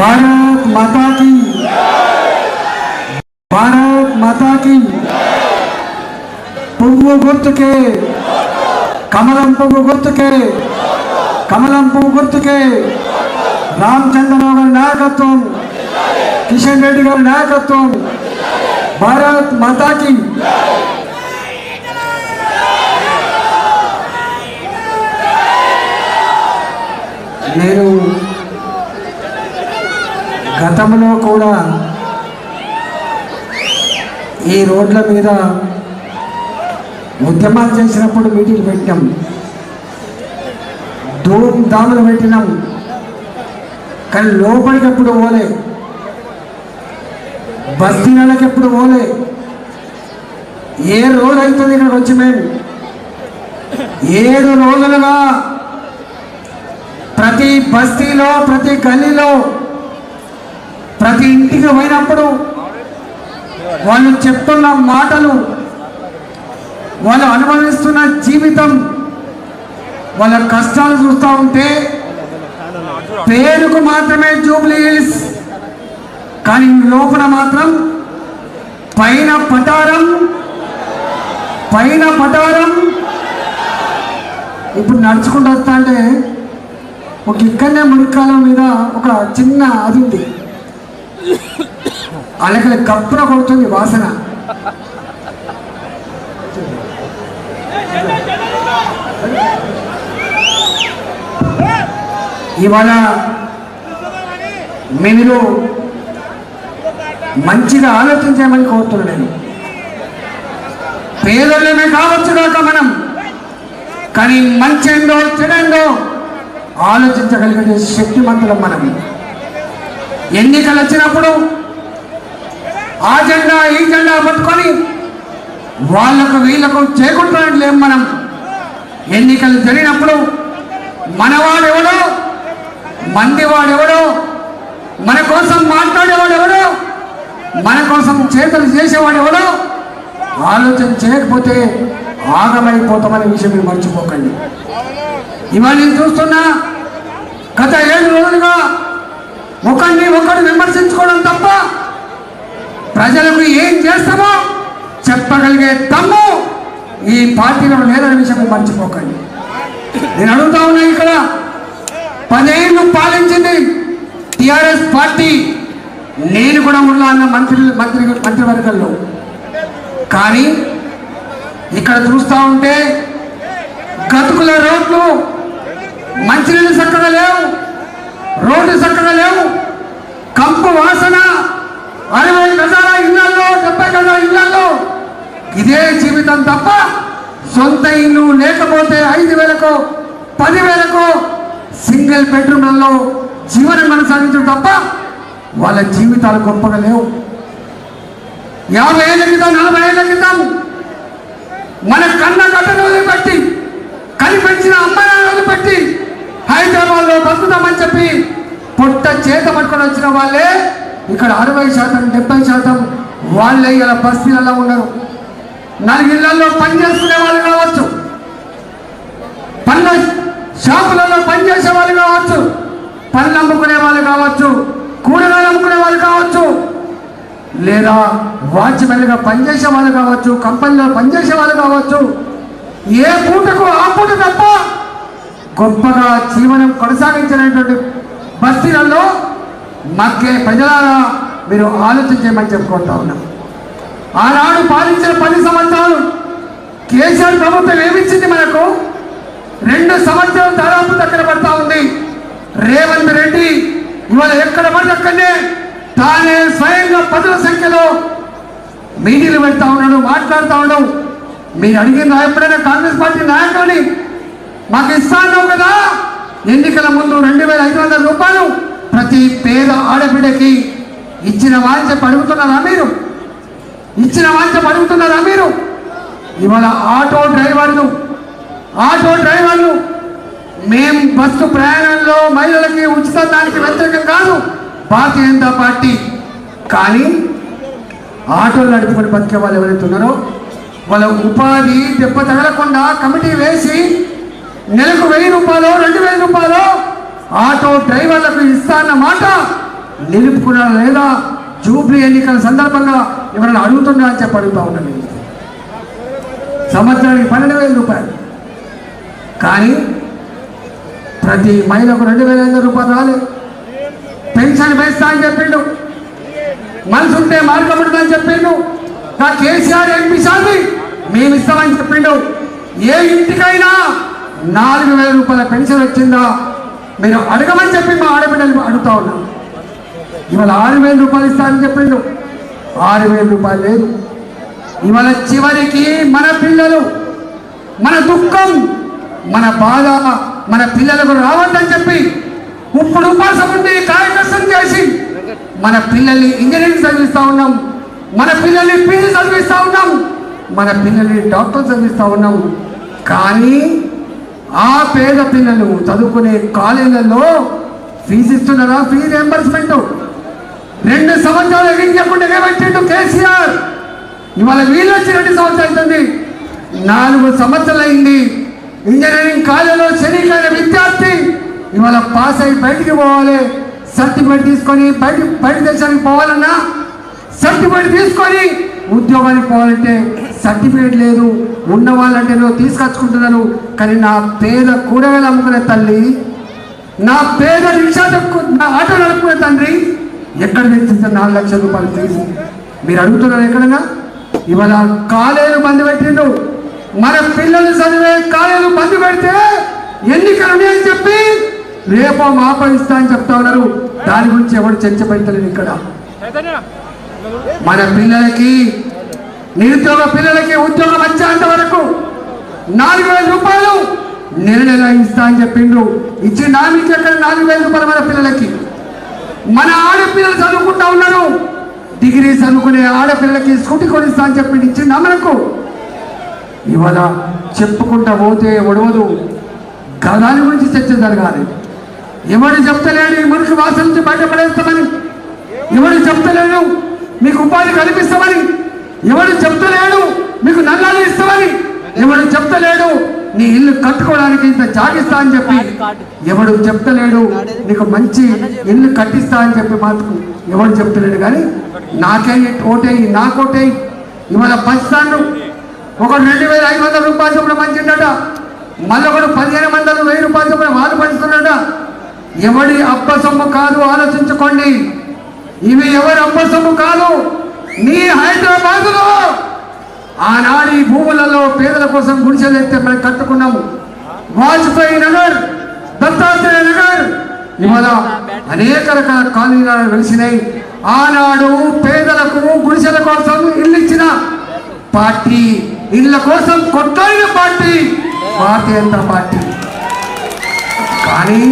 भारत माता की भारत माता की पुंगु गुप्त के कमलम पुंगु गुप्त के कमलम पुंगु गुप्त के रामचंद्र गारी नायकत्व किशन रेड्डी गारी नायकत्व भारत माता की नेहरू గతంలో కూడా ఈ రోడ్ల మీద ఉద్యమాలు చేసినప్పుడు మీటింగ్ పెట్టాం ధూమ్ దాములు పెట్టినాం. కానీ లోపలికి ఎప్పుడు పోలే. బస్తీలకు ఎప్పుడు పోలే. ఏ రోజు అవుతుంది ఇక్కడికి వచ్చి మేము ఏడు రోజులుగా ప్రతి బస్తీలో ప్రతి గల్లీలో ప్రతి ఇంటికి పోయినప్పుడు వాళ్ళు చెప్తున్న మాటలు వాళ్ళు అనుభవిస్తున్న జీవితం వాళ్ళ కష్టాలు చూస్తూ ఉంటే పేరుకు మాత్రమే జూబ్లీ హిల్స్. కానీ లోపల మాత్రం పైన పటారం పైన పటారం. ఇప్పుడు నడుచుకుంటూ వస్తా అంటే ఒక ఇక్కడనే మురికాలం మీద ఒక చిన్న అది ఉంది. అలకలు కప్పున కొడుతుంది వాసన. ఇవాళ మీరు మంచిగా ఆలోచించామని కోరుతున్నాను నేను. పేదలమే కావచ్చు కాక మనం కానీ మంచి ఏందో చెడేందో ఆలోచించగలిగే శక్తిమంతులం మనం. ఎన్నికలు వచ్చినప్పుడు ఆ జెండా ఈ జెండా పట్టుకొని వాళ్ళకు వీళ్ళకు చేకుంటున్నట్లేం మనం. ఎన్నికలు జరిగినప్పుడు మనవాడెవడో మందివాడెవడో మన కోసం మాట్లాడేవాడెవడో మన కోసం చేతులు చేసేవాడెవడో ఆలోచన చేయకపోతే ఆగమైపోతామనే విషయం మీరు మర్చిపోకండి. ఇవాళ నేను చూస్తున్నా గత ఏడు రోజులుగా ఒకరిని ఒకరు విమర్శించుకోవడం తప్ప ప్రజలకు ఏం చేస్తామో చెప్పగలిగే తమ్ము ఈ పార్టీలో లేదనే విషయం మర్చిపోకండి. నేను అడుగుతా ఉన్నా ఇక్కడ పదేళ్ళు పాలించింది టిఆర్ఎస్ పార్టీ. నేను కూడా ఉన్నా అన్న మంత్రి మంత్రి మంత్రివర్గంలో. కానీ ఇక్కడ చూస్తూ ఉంటే గతుకుల రోడ్లు మంచినీళ్ళు చక్కగా లేవు రోడ్లు చక్కగా లేవు కంపు వాసన అరవై గజాల ఇళ్ళలో డెబ్బై గజాల ఇళ్ళలో. ఇదే జీవితం తప్ప సొంత ఇల్లు లేకపోతే ఐదు వేలకు పదివేలకు సింగిల్ బెడ్రూమ్లలో జీవనం కొనసాగించడం తప్ప వాళ్ళ జీవితాలు గొప్పగా లేవు. యాభై ఏళ్ళ క్రితం నలభై ఏళ్ళ క్రితం మన కన్న కట్టను వదిలిపెట్టి కనిపించిన అమ్మాయిలను వదిలిపెట్టి హైదరాబాద్లో బతుకుతామని చెప్పి పొట్ట చేత పట్టుకొని వచ్చిన వాళ్ళే ఇక్కడ అరవై శాతం డెబ్బై శాతం వాళ్ళే ఇలా బస్తీలలో ఉన్నారు. నలుగిళ్ళలో పని చేసుకునే వాళ్ళు కావచ్చు. పళ్ళ షాపులలో పనిచేసే వాళ్ళు కావచ్చు. పళ్ళు అమ్ముకునే వాళ్ళు కావచ్చు. కూరగాయలు అమ్ముకునే వాళ్ళు కావచ్చు. లేదా వాచ్మెన్గా పనిచేసే వాళ్ళు కావచ్చు కంపెనీలో పనిచేసే వాళ్ళు కావచ్చు. ఏ పూటకు ఆ పూట తప్ప గొప్పగా జీవనం కొనసాగించినటువంటి బస్తీలలో మాకే ప్రజలారా మీరు ఆలోచించమని చెప్పుకుంటా ఉన్నాం. ఆనాడు పాలించిన పది సంవత్సరాలు కేసీఆర్ ప్రభుత్వం ఏమిచ్చింది మనకు? రెండు సంవత్సరాలు దాదాపు దగ్గర పడతా ఉంది. రేవంత్ రెడ్డి ఇవాళ ఎక్కడ పడితే అక్కడనే తానే స్వయంగా పదుల సంఖ్యలో మీటింగ్లు పెడతా ఉన్నాడు మాట్లాడుతూ ఉన్నాడు. మీరు అడిగిన ఎప్పుడైనా కాంగ్రెస్ పార్టీ నాయకుడిని మాకు ఇస్తాను కదా? ఎన్నికల ముందు రెండు వేల ఐదు వందల రూపాయలు ప్రతి పేద ఆడబిడ్డకి ఇచ్చిన వాంఛ అడుగుతున్నారా మీరు? ఇచ్చిన వాంఛ అడుగుతున్నారా మీరు? ఇవాళ ఆటో డ్రైవర్లు ఆటో డ్రైవర్లు మేం బస్సు ప్రయాణంలో మహిళలకి ఉచిత దానికి వ్యతిరేకం కాదు భారతీయ జనతా పార్టీ. కానీ ఆటోలు నడుపుకొని బతికే వాళ్ళు ఎవరైతే ఉన్నారో వాళ్ళ ఉపాధి దెబ్బ తగలకుండా కమిటీ వేసి నెలకు వెయ్యి రూపాయలు రెండు వేల రూపాయలు ఆటో డ్రైవర్లకు ఇస్తాన్న మాట నిలుపుకున్నారా లేదా? జూబ్లీ ఎన్నికల సందర్భంగా ఎవరైనా అడుగుతున్నా అని చెప్పి అడుగుతా ఉన్నాను సంవత్సరానికి పన్నెండు వేల రూపాయలు. కానీ ప్రతి మహిళకు రెండు వేల ఐదు రూపాయలు రాలేదు పెన్షన్ వేస్తా అని చెప్పిండు. మనసు ఉంటే మార్గం ఉంటుందని చెప్పిండు. నా కేసీఆర్ ఎంపీ సార్ని మేము ఇస్తామని చెప్పిండు. ఏ ఇంటికైనా నాలుగు వేల రూపాయల పెన్షన్ వచ్చిందా? మీరు అడగమని చెప్పి మా ఆడబిడ్డలు అడుగుతా ఉన్నాం. ఇవాళ ఆరు వేల రూపాయలు ఇస్తారని చెప్పిండు. ఆరు వేల రూపాయలు లేదు. ఇవాళ చివరికి మన పిల్లలు మన దుఃఖం మన బాధ మన పిల్లలకు రావద్దని చెప్పి ఇప్పుడు ఉపాసం ఉండి కార్యకర్తం చేసి మన పిల్లల్ని ఇంజనీరింగ్ చదివిస్తూ ఉన్నాం. మన పిల్లల్ని పీజీ చదివిస్తూ ఉన్నాం. మన పిల్లల్ని డాక్టర్ చదివిస్తూ ఉన్నాం. కానీ ఆ పేద పిల్లలు చదువుకునే కాలేజీలలో ఫీజు ఇస్తున్నారా? ఫీజు రియంబర్స్మెంట్ రెండు సంవత్సరాలు ఎగించకుండా ఏమంటాడు కేసీఆర్? ఇవాళ వీళ్ళు వచ్చి రెండు సంవత్సరాలు అవుతుంది. నాలుగు సంవత్సరాలు అయింది. ఇంజనీరింగ్ కాలేజీలో శనికైన విద్యార్థి ఇవాళ పాస్ అయి బయటికి పోవాలి. సర్టిఫికేట్ తీసుకొని బయట బయట దేశానికి పోవాలన్నా సర్టిఫికేట్ తీసుకొని ఉద్యోగానికి పోవాలంటే సర్టిఫికేట్ లేదు ఉన్న వాళ్ళంటే నువ్వు తీసుకొచ్చుకుంటున్నాను. కానీ నా పేద కూరగాయలు అమ్ముకునే తల్లి నా పేద రిక్షా నా ఆటో నడుపుకునే తండ్రి ఎక్కడ తెచ్చిస్తారు నాలుగు లక్షల రూపాయలు తీసి మీరు అడుగుతున్నారు ఎక్కడన్నా? ఇవాళ కాలేజీలు బంద్ పెట్టిండు మన పిల్లలు చదివే కాలేజీలు బంద్ పెడితే ఎన్నికలు ఉన్నాయని చెప్పి రేపో మాపో ఇస్తా అని చెప్తా ఉన్నారు. దాని గురించి ఎవరు చర్చ పెడతలేదు ఇక్కడ. మన పిల్లలకి నిరుద్యోగ పిల్లలకి ఉద్యోగం వచ్చేంత వరకు నాలుగు వేల రూపాయలు నెల నెల ఇస్తా అని చెప్పిండ్రు. ఇచ్చి నామికి అక్కడ నాలుగు వేల రూపాయలు మన పిల్లలకి. మన ఆడపిల్లలు చదువుకుంటా ఉన్నారు. డిగ్రీ చదువుకునే ఆడపిల్లలకి స్కూటీ కొనిస్తా అని చెప్పి ఇచ్చింది మనకు ఇవాళ చెప్పుకుంటా పోతే ఒడవదు గదాని గురించి చర్చ జరగాలి. ఎవడు చెప్తలేడు ఈ మురికి వాసన నుంచి బయటపడేస్తామని. ఎవడు చెప్తలేడు మీకు ఉపాధి కల్పిస్తామని ఎవడు చెప్తలేడు మీకు నల్లాలు ఇస్తామని ఎవడు చెప్తలేడు నీ ఇల్లు కట్టుకోవడానికి ఇంత జాగిస్తా అని చెప్పి ఎవడు చెప్తలేడు నీకు మంచి ఇల్లు కట్టిస్తా అని చెప్పి మాత్రం ఎవడు చెప్తలేడు. కానీ నాకే ఓటేయి నాకోటేయి ఇవాళ పంచుతాను ఒకడు రెండు వేల ఐదు వందల రూపాయలు చొప్పున పంచిండట మళ్ళీ ఒకడు పదిహేను వందలు వెయ్యి రూపాయలు చొప్పున వాళ్ళు పంచుతున్నాడ ఎవడి అప్ప సొమ్ము కాదు ఆలోచించుకోండి. ఇవి ఎవరి అప్ప కాదు నీ హైదరాబాదులో. ఆనాడు ఈ భూములలో పేదల కోసం గుడిసెలు మనం కట్టుకున్నాము. వాజ్పేయి నగర్ దత్తాత్రేయ నగర్ ఇవాళ అనేక రకాల కాలనీలు వెలిసినాయి. ఆనాడు పేదలకు గుడిసెల కోసం ఇల్లు ఇచ్చిన పార్టీ ఇళ్ళ కోసం కొట్లాడిన పార్టీ భారతీయ జనతా పార్టీ. కానీ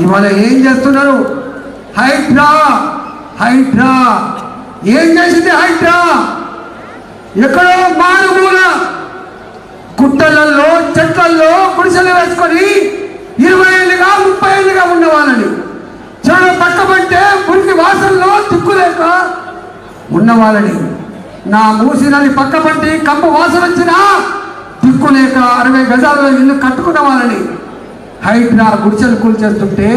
ఇవాళ ఏం చేస్తున్నారు? హైడ్రా హైడ్రా. ఏం చేసింది హైడ్రా? ఎక్కడో మారుమూల గుట్టలలో చెట్లలో గుడిసెలు వేసుకొని ఇరవై ఏళ్ళుగా ముప్పై ఏళ్ళుగా ఉన్నవాళ్ళని చాలా పక్కపంటే మురికి వాసనలో తిక్కులేక ఉన్నవాళ్ళని నా మూసినది పక్కపట్టి కంప వాసన వచ్చినా తిక్కులేక అరవై గజాలలో ఇల్లు కట్టుకున్న వాళ్ళని. హైడ్రా గుడిసెలు కూల్చేస్తుంటే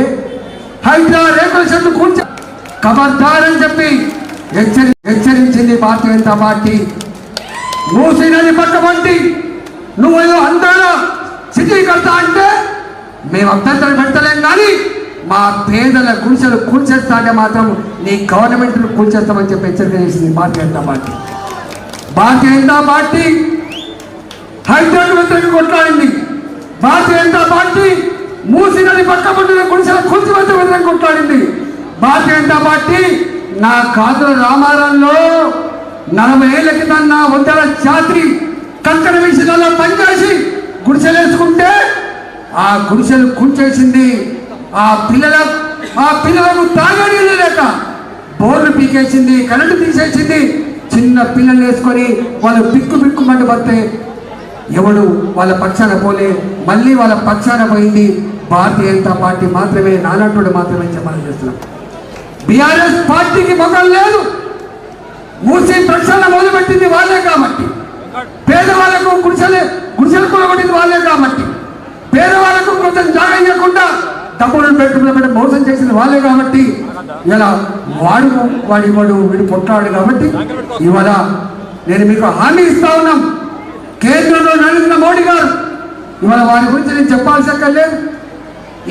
హైదరా రేకుల చెట్లు కూర్చో ఖబర్దార్ అని చెప్పి హెచ్చరి హెచ్చరించింది భారతీయ జనతా పార్టీ. మూసినది పక్కబంటి నువ్వు నువ్వేదో అందాల సిటీ కడతా అంటే మేము అభ్యంతరం పెట్టలేం కానీ మా పేదల గుడిసెలు కూల్చేస్తాంటే మాత్రం నీ గవర్నమెంట్ కూల్చేస్తామని చెప్పి హెచ్చరిక చేసింది భారతీయ జనతా పార్టీ. భారతీయ జనతా పార్టీ హైదరాబాద్ వ్యతిరేక కొట్లాడింది. భారతీయ జనతా పార్టీ మూసినది పక్కబడిన గుడిసెల కూల్చివేత విధంగా కొట్లాడింది. భారతీయ జనతా పార్టీ నా కాదుల రామారంలో నలభై ఏళ్ళ క్రితం నా ఉద్దర ఛాత్రి కంకణ విషయాల్లో పనిచేసి గుడిసెలు వేసుకుంటే ఆ గుడిసెలు కూల్చేసింది ఆ పిల్లల ఆ పిల్లలకు తాగే లేక బోర్లు పీకేసింది కరెంటు తీసేసింది. చిన్న పిల్లలు వేసుకొని వాళ్ళు పిక్కు పిక్కుమంటూ పడితే ఎవడు వాళ్ళ పక్షాన పోలే మళ్ళీ వాళ్ళ పక్షాన పోయింది. భారతీయ జనతా పార్టీ మాత్రమే నాలాంటి మాత్రమే చెప్పాలని చేస్తున్నాం బీఆర్ఎస్ పార్టీకి మొఖం లేదు. మూసి ప్రక్షాళన మొదలుపెట్టింది వాళ్ళే కాబట్టి. పేదవాళ్ళకు గుడిసెలే గుడిసెలు కూడబట్టింది వాళ్ళే కాబట్టి. పేదవాళ్ళకు కొంచెం జాగా ఇవ్వకుండా డబ్బులను పెట్టుకున్న మోసం చేసిన వాళ్ళే కాబట్టి. ఇలా వాడు వాడి వాడు వీడు కొట్టాడు కాబట్టి ఇవాళ నేను మీకు హామీ ఇస్తా ఉన్నాం. కేంద్రంలో నరేంద్ర మోడీ గారు ఇవాళ వారి గురించి నేను చెప్పాల్సి అక్కర్లేదు.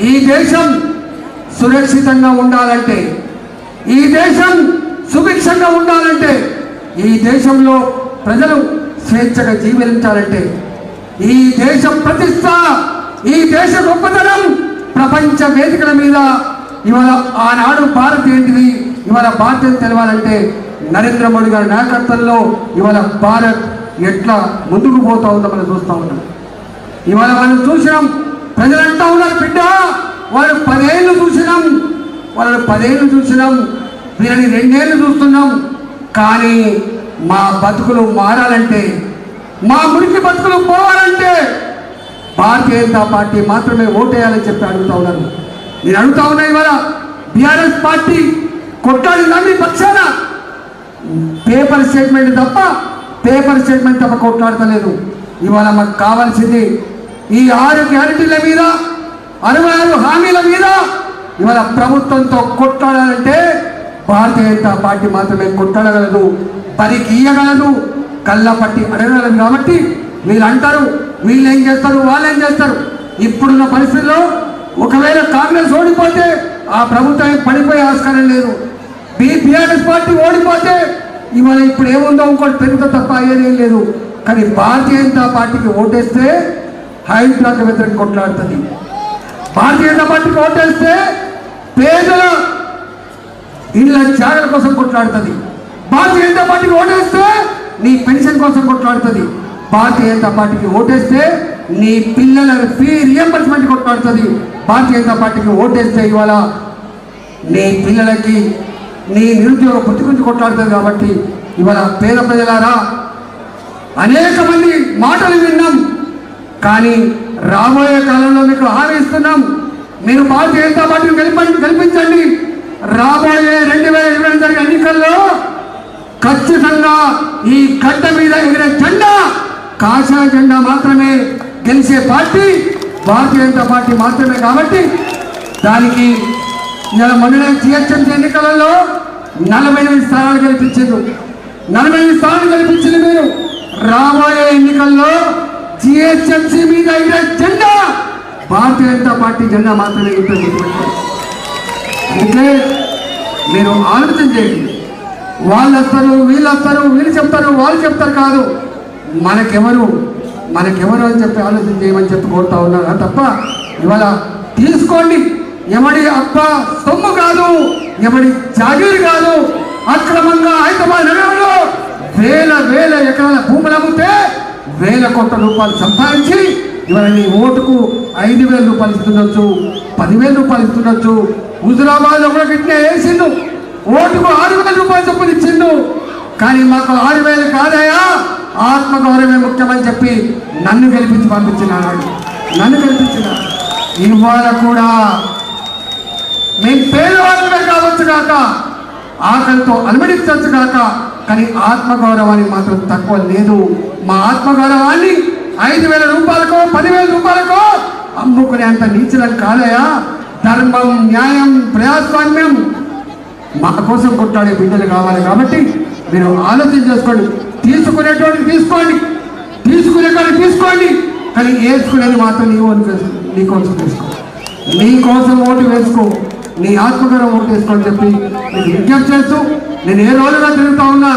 ఈ దేశం సురక్షితంగా ఉండాలంటే ఈ దేశం సుభిక్షంగా ఉండాలంటే ఈ దేశంలో ప్రజలు స్వేచ్ఛగా జీవించాలంటే ఈ దేశ ప్రతిష్ట ఈ దేశ గొప్పతనం ప్రపంచ వేదికల మీద ఇవాళ ఆనాడు భారత్ ఏంటిది ఇవాళ భారతీయం తెలవాలంటే నరేంద్ర మోడీ గారి నాయకత్వంలో ఇవాళ భారత్ ఎట్లా ముందుకు పోతా ఉందో మనం చూస్తూ ఉన్నాం. ఇవాళ మనం చూసినాం ప్రజలంటా ఉన్నారు బిడ్డ. వాళ్ళు పదేళ్ళు చూసినాం. వాళ్ళని పదేళ్ళు చూసినాం. వీళ్ళని రెండేళ్ళు చూస్తున్నాం. కానీ మా బతుకులు మారాలంటే మా మురికి బతుకులు పోవాలంటే భారతీయ జనతా పార్టీ మాత్రమే ఓటేయాలని చెప్పి అడుగుతా ఉన్నాను నేను అడుగుతా ఉన్నా ఇవాళ బీఆర్ఎస్ పార్టీ కొట్టాడి నమ్మి పక్షాన పేపర్ స్టేట్మెంట్ తప్ప పేపర్ స్టేట్మెంట్ తప్ప కొట్లాడతలేదు. ఇవాళ మాకు కావాల్సింది ఈ ఆరు గ్యారెంటీల మీద అరవై ఆరు హామీల మీద ఇవాళ ప్రభుత్వంతో కొట్లాడాలంటే భారతీయ జనతా పార్టీ మాత్రమే కొట్లాడగలదు పనికి ఇయ్యగలదు కళ్ళపట్టి అడగగలదు కాబట్టి వీళ్ళు అంటారు వీళ్ళు ఏం చేస్తారు వాళ్ళు ఏం చేస్తారు. ఇప్పుడున్న పరిస్థితుల్లో ఒకవేళ కాంగ్రెస్ ఓడిపోతే ఆ ప్రభుత్వం పడిపోయే ఆస్కారం లేదు. బీ బీఆర్ఎస్ పార్టీ ఓడిపోతే ఇవాళ ఇప్పుడు ఏముందో ఇంకోటి పెరుగుతా తప్ప అయ్యేది ఏం లేదు. కానీ భారతీయ జనతా పార్టీకి ఓటేస్తే హైదరాబాద్ వ్యతిరేక కొట్లాడుతుంది. భారతీయ జనతా పార్టీకి ఓటేస్తే పేదల ఇళ్ళ జాగల కోసం కొట్లాడుతుంది. భారతీయ జనతా పార్టీకి ఓటేస్తే నీ పెన్షన్ కోసం కొట్లాడుతుంది. భారతీయ జనతా పార్టీకి ఓటేస్తే నీ పిల్లల ఫీ రియంబర్స్మెంట్ కొట్లాడుతుంది. భారతీయ జనతా పార్టీకి ఓటేస్తే ఇవాళ నీ పిల్లలకి నీ నిరుద్యోగ బుద్ధి గురించి కొట్లాడుతుంది కాబట్టి ఇవాళ పేద ప్రజలారా అనేక మంది మాటలు విన్నాం. కానీ రాబోయే కాలంలో మీకు హామీస్తున్నాం మీరు భారతీయ జనతా పార్టీని గెలిపండి గెలిపించండి. రాబోయే రెండు వేల ఇరవై జరిగే ఎన్నికల్లో ఖచ్చితంగా ఈ గడ్డ మీద ఎగిరే జెండా కాషాయ జెండా మాత్రమే గెలిచే పార్టీ భారతీయ జనతా పార్టీ మాత్రమే కాబట్టి దానికి ఇలా మొన్న జిహెచ్ఎంసీ ఎన్నికలలో నలభై ఎనిమిది స్థానాలు గెలిపించారు నలభై ఎనిమిది స్థానాలు గెలిపించింది మీరు. రాబోయే ఎన్నికల్లో జిహెచ్ఎంసీ మీద ఎగిరే జెండా! భారతీయ జనతా పార్టీ జెండా మాత్రమే ఉంటుంది అందుకే మీరు ఆలోచన చేయండి. వాళ్ళు వస్తారు వీళ్ళు వస్తారు వీళ్ళు చెప్తారు వాళ్ళు చెప్తారు కాదు. మనకెవరు మనకెవరు అని చెప్పి ఆలోచన చేయమని చెప్పి కోరుతా ఉన్నారు? తప్ప ఇవాళ తీసుకోండి. ఎవడి అప్ప సొమ్ము కాదు ఎవడి జాగీరు కాదు. అక్రమంగా హైదరాబాద్ నగరంలో వేల వేల ఎకరాల భూములు అమ్మితే వేల కోట్ల రూపాయలు సంపాదించి ఇవాళ నీ ఓటుకు ఐదు వేల రూపాయలు ఇస్తుండొచ్చు పదివేల రూపాయలు ఇస్తుండొచ్చు. హుజురాబాద్ కూడా గిట్నే వేసిండు. ఓటుకు ఆరు వేల రూపాయలు చొప్పున ఇచ్చిండు కానీ మాకు ఆరు వేలు కాదయా ఆత్మగౌరవమే ముఖ్యమని చెప్పి నన్ను గెలిపించి పంపించినాడు నన్ను గెలిపించిన. ఇవాళ కూడా మేము పేదవాళ్ళమే కావచ్చు కాక ఆకలితో అలమడించవచ్చు కాక కానీ ఆత్మగౌరవానికి మాత్రం తక్కువ లేదు. మా ఆత్మగౌరవాన్ని ఐదు వేల రూపాయలకో పదివేల రూపాయలకో అమ్ముకునే అంత నీచలం కాదయా ధర్మం న్యాయం ప్రజాస్వామ్యం మా కోసం కొట్టాడే బిడ్డలు కావాలి కాబట్టి మీరు ఆలోచన చేసుకోండి. తీసుకునేటువంటి తీసుకోండి. తీసుకునే కానీ తీసుకోండి. కానీ వేసుకునేది మాత్రం నీ ఓటు నీ కోసం తీసుకో నీ కోసం ఓటు వేసుకో. నీ ఆత్మగౌరవం ఓటు వేసుకోని చెప్పి నేను విజ్ఞప్తి చేస్తూ నేను ఏ రోజున తిరుగుతా ఉన్నా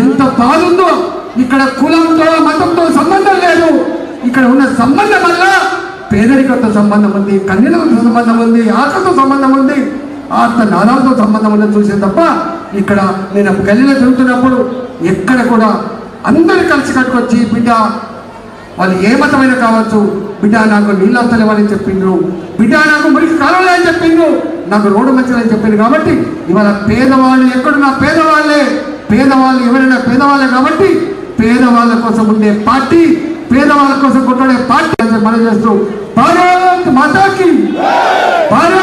ఎంత తాగుందో ఇక్కడ కులంతో మతంతో సంబంధం లేదు. ఇక్కడ ఉన్న సంబంధం వల్ల పేదరికంతో సంబంధం ఉంది కన్యలతో సంబంధం ఉంది ఆకలితో సంబంధం ఉంది ఆత్మ నాదాలతో సంబంధం ఉందని చూసే తప్ప ఇక్కడ నేను గల్లీలో తిరుగుతున్నప్పుడు ఎక్కడ కూడా అందరు కలిసి కట్టుకొచ్చి బిడ్డ వాళ్ళు ఏ మతమైనా కావచ్చు బిడ్డ నాకు నీళ్ళు వస్తలేవని చెప్పిండ్రు. బిడ్డ నాకు మురికి కాలంలో అని చెప్పిండ్రు. నాకు రోడ్డు మంచిదని చెప్పింది కాబట్టి ఇవాళ పేదవాళ్ళు ఎక్కడున్నా పేదవాళ్ళే. పేదవాళ్ళు ఎవరైనా పేదవాళ్ళే కాబట్టి పేదవాళ్ళ కోసం ఉండే పార్టీ పేదవాళ్ళ కోసం కొట్లాడే పార్టీ అని మనం చేస్తూ భారత్ మాతాకి భారత్